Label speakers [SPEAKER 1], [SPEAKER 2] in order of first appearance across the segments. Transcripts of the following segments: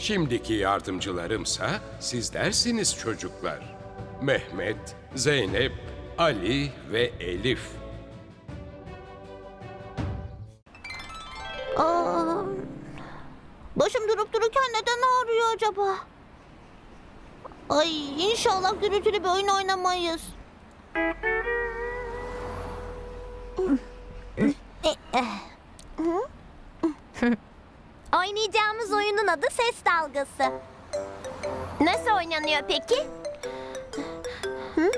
[SPEAKER 1] Şimdiki yardımcılarımsa sizlersiniz çocuklar. Mehmet, Zeynep, Ali ve Elif.
[SPEAKER 2] Aa, başım durup dururken neden ağrıyor acaba? Ay inşallah gürültülü bir oyun oynamayız.
[SPEAKER 3] Oynayacağımız oyunun adı ses dalgası. Nasıl oynanıyor peki? Hı?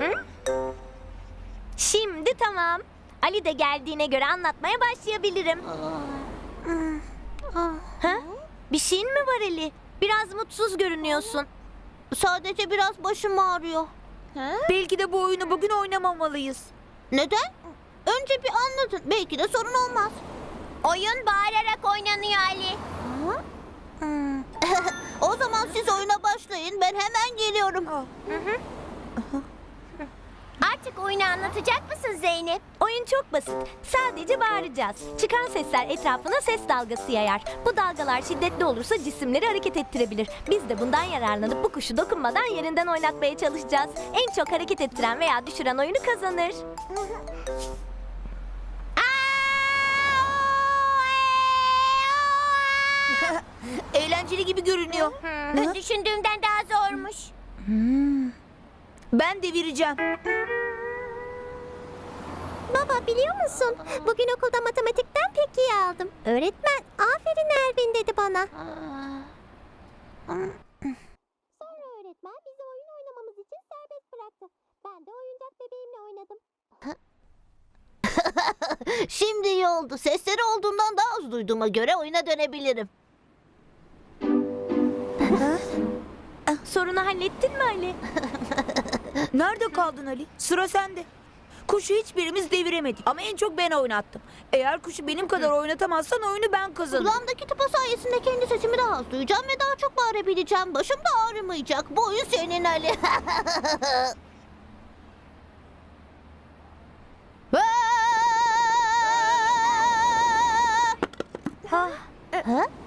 [SPEAKER 3] Şimdi tamam. Ali de geldiğine göre anlatmaya başlayabilirim. Ha? Bir şeyin mi var Ali? Biraz mutsuz görünüyorsun.
[SPEAKER 2] Sadece biraz başım ağrıyor.
[SPEAKER 4] Belki de bu oyunu bugün oynamamalıyız.
[SPEAKER 2] Neden? Önce bir anlatın. Belki de sorun olmaz.
[SPEAKER 3] Oyun bağırarak oynanıyor Ali.
[SPEAKER 2] O zaman siz oyuna başlayın. Ben hemen geliyorum.
[SPEAKER 3] Artık oyunu anlatacak mısın Zeynep?
[SPEAKER 5] Oyun çok basit. Sadece bağıracağız. Çıkan sesler etrafına ses dalgası yayar. Bu dalgalar şiddetli olursa cisimleri hareket ettirebilir. Biz de bundan yararlanıp bu kuşu dokunmadan yerinden oynatmaya çalışacağız. En çok hareket ettiren veya düşüren oyunu kazanır.
[SPEAKER 4] Gibi görünüyor.
[SPEAKER 3] Düşündüğümden daha zormuş.
[SPEAKER 4] Ben devireceğim.
[SPEAKER 3] Baba biliyor musun? Bugün okulda matematikten pek iyi aldım. Öğretmen aferin Ervin dedi bana. Sonra öğretmen bizi oyun oynamamız için serbest bıraktı. Ben de oyuncak bebeğimle oynadım.
[SPEAKER 2] Şimdi iyi oldu. Sesleri olduğundan daha az duyduğuma göre oyuna dönebilirim.
[SPEAKER 5] Sorunu hallettin mi Ali?
[SPEAKER 4] Nerede kaldın Ali? Sıra sende. Kuşu hiçbirimiz deviremedik ama en çok ben oynattım. Eğer kuşu benim kadar oynatamazsan oyunu ben kazanırım.
[SPEAKER 2] Kulağımdaki tıpa sayesinde kendi sesimi daha az duyacağım ve daha çok bağırabileceğim. Başım da ağrımayacak. Bu oyun senin Ali.
[SPEAKER 3] Ali'nin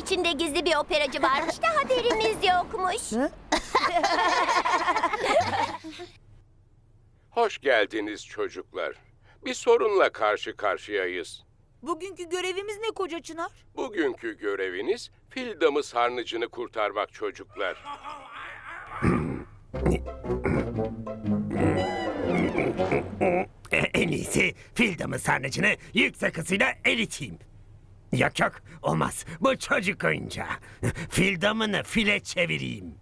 [SPEAKER 3] içinde gizli bir operacı varmış da haberimiz yokmuş.
[SPEAKER 1] Hoş geldiniz çocuklar. Bir sorunla karşı karşıyayız.
[SPEAKER 4] Bugünkü görevimiz ne koca Çınar?
[SPEAKER 1] Bugünkü göreviniz fil damı sarnıcını kurtarmak çocuklar.
[SPEAKER 6] En iyisi fil damı sarnıcını yüksek hızıyla eriteyim. Yok yok olmaz bu çocuk oyuncağı. Fil damını file çevireyim.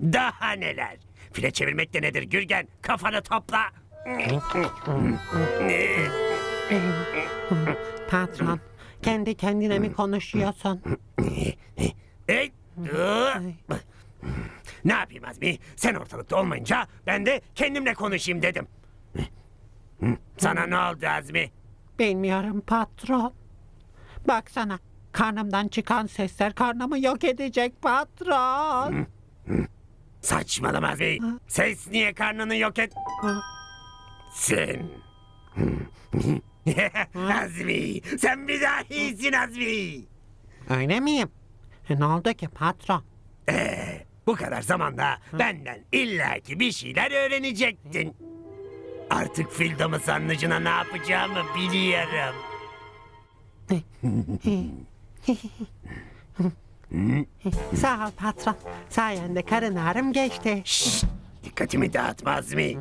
[SPEAKER 6] Daha neler? File çevirmek de nedir Gürgen? Kafanı topla.
[SPEAKER 7] Patron, kendi kendine mi konuşuyorsun?
[SPEAKER 6] Ey. Ne yapayım Azmi? Sen ortalıkta olmayınca ben de kendimle konuşayım dedim. Sana ne oldu Azmi?
[SPEAKER 7] Bilmiyorum patron. Baksana, karnımdan çıkan sesler karnımı yok edecek patron.
[SPEAKER 6] Saçmalama Azmi. Ses niye karnını yok et? Sen. Azmi, sen bir daha iyisin Azmi.
[SPEAKER 7] Öyle miyim? E, Ne oldu ki patron?
[SPEAKER 6] Ee, bu kadar zamanda benden illaki bir şeyler öğrenecektin. Artık fil damı sarnıcına ne yapacağımı biliyorum.
[SPEAKER 7] Sağ ol patron. Sayende karın ağrım geçti.
[SPEAKER 6] Şşt, dikkatimi dağıtma Azmi.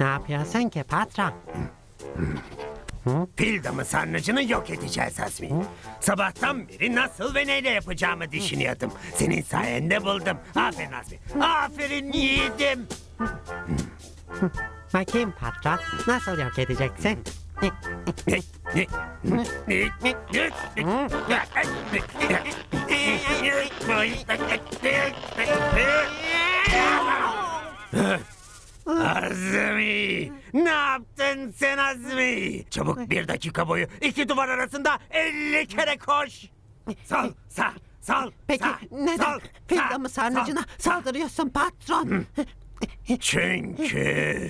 [SPEAKER 7] Ne yapıyorsun ki patron?
[SPEAKER 6] Fil damı sarnıcını yok edeceğiz Azmi. Sabahtan beri nasıl ve neyle yapacağımı düşünüyordum. Senin sayende buldum. Aferin Azmi. Aferin yiğidim.
[SPEAKER 7] Bakayım patron, nasıl yok edeceksin?
[SPEAKER 6] Azmi! Ne yaptın sen Azmi? Çabuk bir dakika boyu iki duvar arasında elli kere koş. Sal, sal, sal.
[SPEAKER 7] Peki
[SPEAKER 6] sal,
[SPEAKER 7] neden sal,
[SPEAKER 6] fidanımı
[SPEAKER 7] sarnıcına
[SPEAKER 6] sal,
[SPEAKER 7] saldırıyorsun patron?
[SPEAKER 6] Çünkü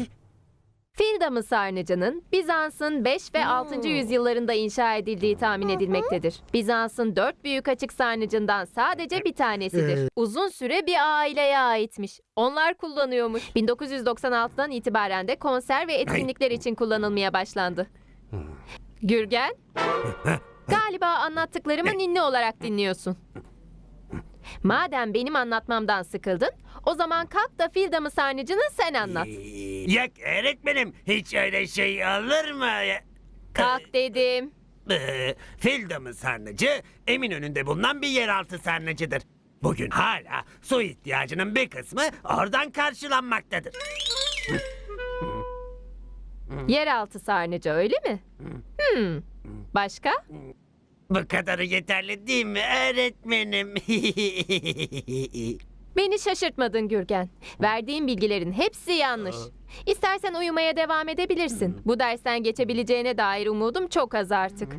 [SPEAKER 8] Fil damı sarnıcının Bizans'ın 5 ve 6. yüzyıllarında inşa edildiği tahmin edilmektedir. Bizans'ın dört büyük açık sarnıcından sadece bir tanesidir. Uzun süre bir aileye aitmiş. Onlar kullanıyormuş. 1996'dan itibaren de konser ve etkinlikler için kullanılmaya başlandı. Gürgen, galiba anlattıklarımı ninni olarak dinliyorsun. Madem benim anlatmamdan sıkıldın, o zaman kalk da fil damı sarnıcını sen anlat.
[SPEAKER 6] Yok öğretmenim hiç öyle şey olur mu?
[SPEAKER 8] Kalk dedim.
[SPEAKER 6] Ee, Fil damı sarnıcı Eminönü'nde bulunan bir yeraltı sarnıcıdır. Bugün hala su ihtiyacının bir kısmı oradan karşılanmaktadır.
[SPEAKER 8] Yeraltı sarnıcı öyle mi? Hmm. Başka?
[SPEAKER 6] Bu kadarı yeterli değil mi öğretmenim?
[SPEAKER 8] Beni şaşırtmadın Gürgen. Verdiğin bilgilerin hepsi yanlış. İstersen uyumaya devam edebilirsin. Bu dersten geçebileceğine dair umudum çok az artık.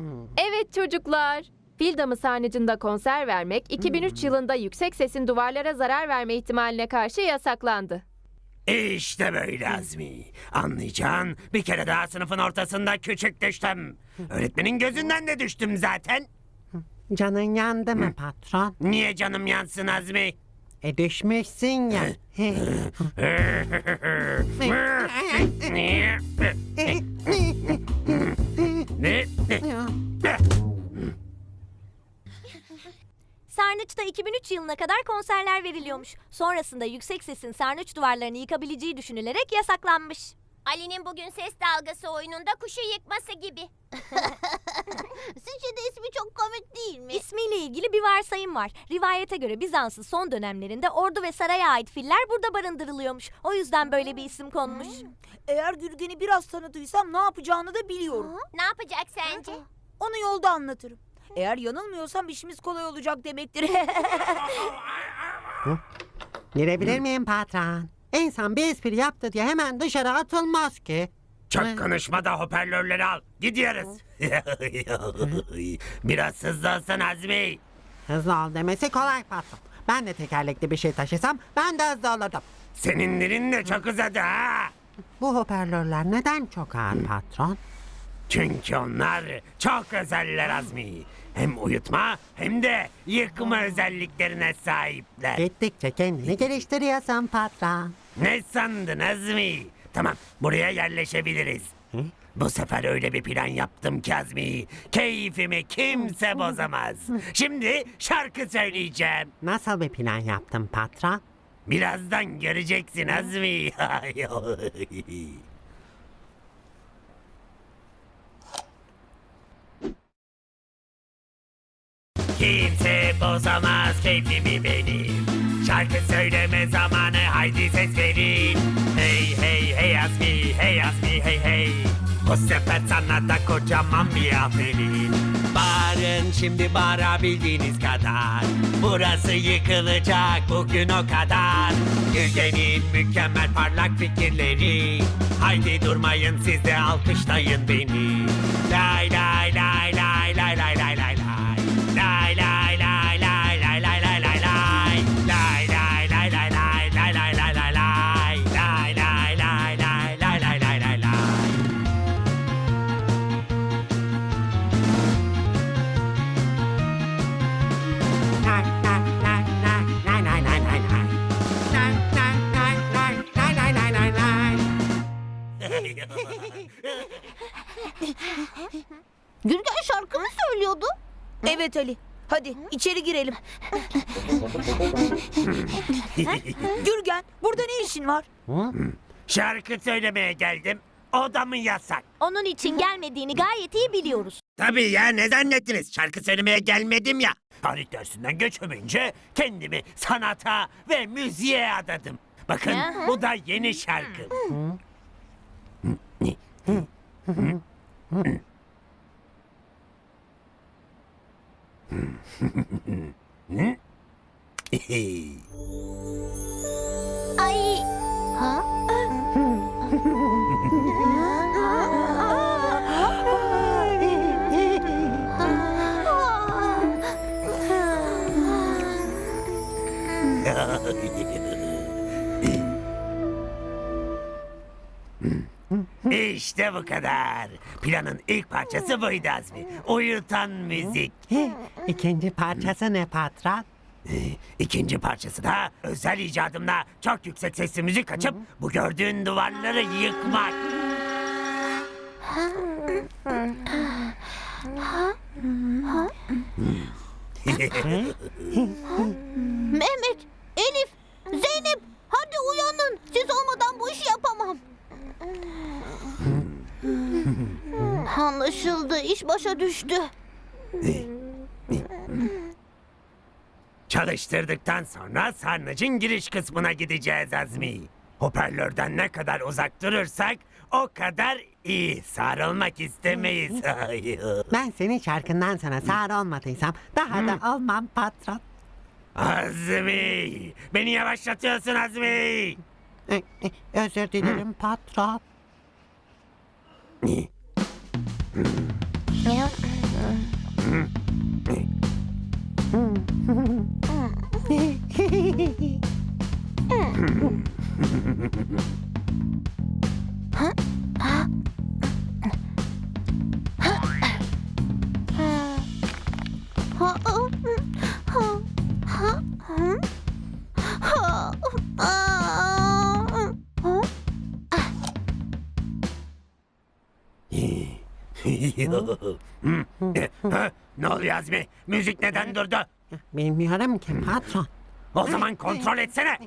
[SPEAKER 8] Evet çocuklar. Fil damı sarnıcında konser vermek 2003 yılında yüksek sesin duvarlara zarar verme ihtimaline karşı yasaklandı.
[SPEAKER 6] İşte böyle Azmi. Anlayacağın bir kere daha sınıfın ortasında küçük düştüm. Öğretmenin gözünden de düştüm zaten.
[SPEAKER 7] Canın yandı mı patron?
[SPEAKER 6] Niye canım yansın Azmi?
[SPEAKER 7] E düşmüşsün ya.
[SPEAKER 6] ne?
[SPEAKER 5] Sarnıç'ta 2003 yılına kadar konserler veriliyormuş. Sonrasında yüksek sesin sarnıç duvarlarını yıkabileceği düşünülerek yasaklanmış.
[SPEAKER 3] Ali'nin bugün ses dalgası oyununda kuşu yıkması gibi.
[SPEAKER 2] Sizce de ismi çok komik değil mi?
[SPEAKER 5] İsmiyle ilgili bir varsayım var. Rivayete göre Bizans'ın son dönemlerinde ordu ve saraya ait filler burada barındırılıyormuş. O yüzden böyle bir isim konmuş.
[SPEAKER 4] Eğer Gürgen'i biraz tanıdıysam ne yapacağını da biliyorum.
[SPEAKER 3] Ne yapacak sence?
[SPEAKER 4] Onu yolda anlatırım. Eğer yanılmıyorsam işimiz kolay olacak demektir.
[SPEAKER 7] Girebilir miyim patron? İnsan bir espri yaptı diye hemen dışarı atılmaz ki.
[SPEAKER 6] Çok konuşma da hoparlörleri al. Gidiyoruz. Biraz hızlı olsun Azmi.
[SPEAKER 7] Hızlı ol demesi kolay patron. Ben de tekerlekli bir şey taşısam ben de hızlı olurdum.
[SPEAKER 6] Senin dilin de çok uzadı ha.
[SPEAKER 7] Bu hoparlörler neden çok ağır patron?
[SPEAKER 6] Çünkü onlar çok özeller Azmi. Hem uyutma hem de yıkma özelliklerine sahipler.
[SPEAKER 7] Gittikçe kendini geliştiriyorsun patron.
[SPEAKER 6] Ne sandın Azmi? Tamam buraya yerleşebiliriz. Bu sefer öyle bir plan yaptım ki Azmi. Keyfimi kimse bozamaz. Şimdi şarkı söyleyeceğim.
[SPEAKER 7] Nasıl bir plan yaptın patron?
[SPEAKER 6] Birazdan göreceksin Azmi. Kimse bozamaz keyfimi benim. Şarkı söyleme zamanı haydi ses verin. Hey hey hey Azmi hey Azmi hey hey. Bu sefer sana da kocaman bir aferin. Bağırın şimdi bağırabildiğiniz kadar. Burası yıkılacak bugün o kadar. Gülden'in mükemmel parlak fikirleri. Haydi durmayın siz de alkışlayın beni. Lay lay lay lay lay.
[SPEAKER 4] Hadi içeri girelim. Gürgen burada ne işin var?
[SPEAKER 6] Şarkı söylemeye geldim. O da mı yasak?
[SPEAKER 5] Onun için gelmediğini gayet iyi biliyoruz.
[SPEAKER 6] Tabii ya ne zannettiniz? Şarkı söylemeye gelmedim ya. Tarih dersinden geçemeyince kendimi sanata ve müziğe adadım. Bakın bu da yeni şarkı.
[SPEAKER 3] ね。えへいあいはあ
[SPEAKER 6] İşte bu kadar. Planın ilk parçası buydu Azmi. Uyutan müzik.
[SPEAKER 7] İkinci parçası ne patron?
[SPEAKER 6] İkinci parçası da özel icadımla çok yüksek sesli müzik açıp bu gördüğün duvarları yıkmak.
[SPEAKER 2] Mehmet, Elif, Zeynep hadi uyanın. Siz olmadan bu işi yapamam. Anlaşıldı. iş başa düştü.
[SPEAKER 6] Çalıştırdıktan sonra sarnıcın giriş kısmına gideceğiz Azmi. Hoparlörden ne kadar uzak durursak o kadar iyi. Sarılmak istemeyiz.
[SPEAKER 7] Ben senin şarkından sana sağır olmadıysam daha da olmam patron.
[SPEAKER 6] Azmi! Beni yavaşlatıyorsun Azmi!
[SPEAKER 7] E, e, Özür dilerim patron.
[SPEAKER 2] Ha, Ha,
[SPEAKER 6] ne oluyor Azmi? Müzik neden durdu?
[SPEAKER 7] Bilmiyorum ki patron.
[SPEAKER 6] O zaman kontrol etsene.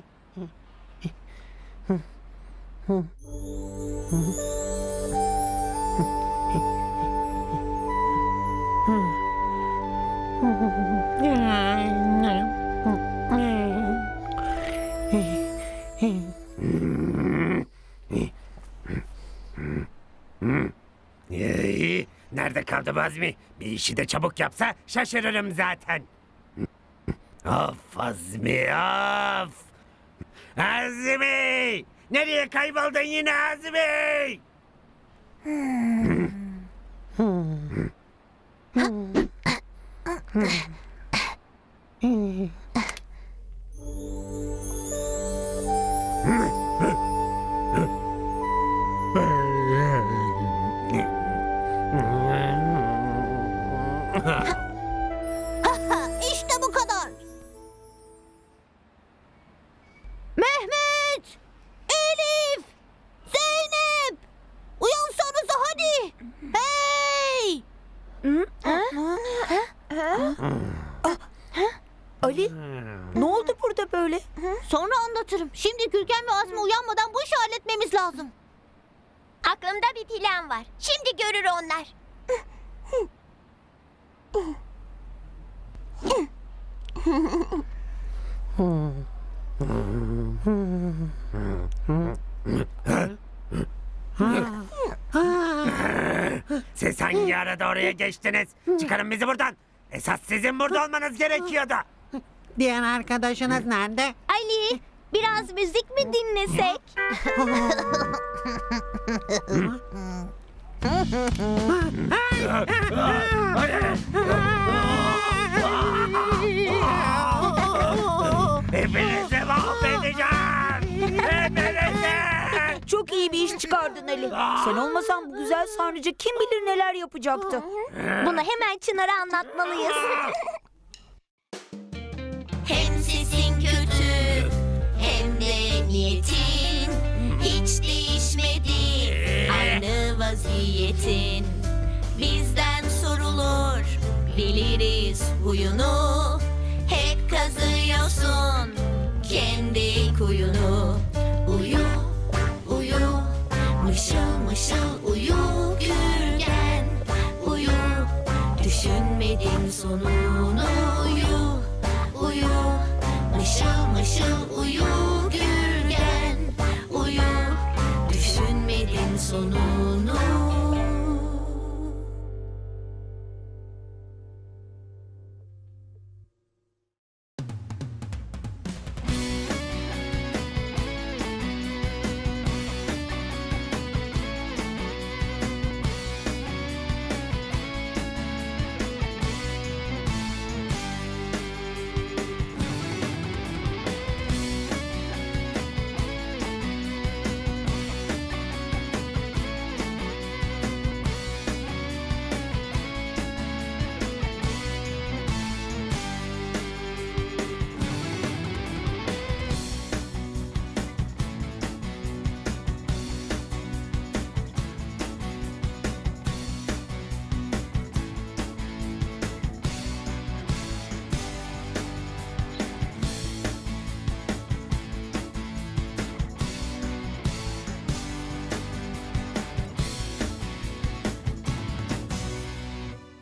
[SPEAKER 6] Ee, nerede kaldı Azmi? Bir işi de çabuk yapsa şaşırırım zaten. Of Azmi of. Azmi! Nereye kayboldun yine Azmi?
[SPEAKER 2] İşte halletmemiz lazım.
[SPEAKER 3] Aklımda bir plan var. Şimdi görür onlar.
[SPEAKER 6] Siz hangi arada oraya geçtiniz? Çıkarın bizi buradan. Esas sizin burada olmanız gerekiyordu.
[SPEAKER 7] Diğer arkadaşınız nerede?
[SPEAKER 3] Ali, biraz müzik mi dinlesek?
[SPEAKER 6] Hepinizi mahvedeceğim. Hepinizi.
[SPEAKER 4] Çok iyi bir iş çıkardın Ali. Sen olmasan bu güzel sarnıcı kim bilir neler yapacaktı.
[SPEAKER 3] Bunu hemen Çınar'a anlatmalıyız. Hem niyetin hiç değişmedi. Ee. Aynı vaziyetin bizden sorulur. Biliriz huyunu. Hep kazıyorsun kendi kuyunu. Uyu, uyu, mışıl mışıl uyu gürgen. Uyu, düşünmedin sonunu uyu, uyu, mışıl mışıl uyu. sonu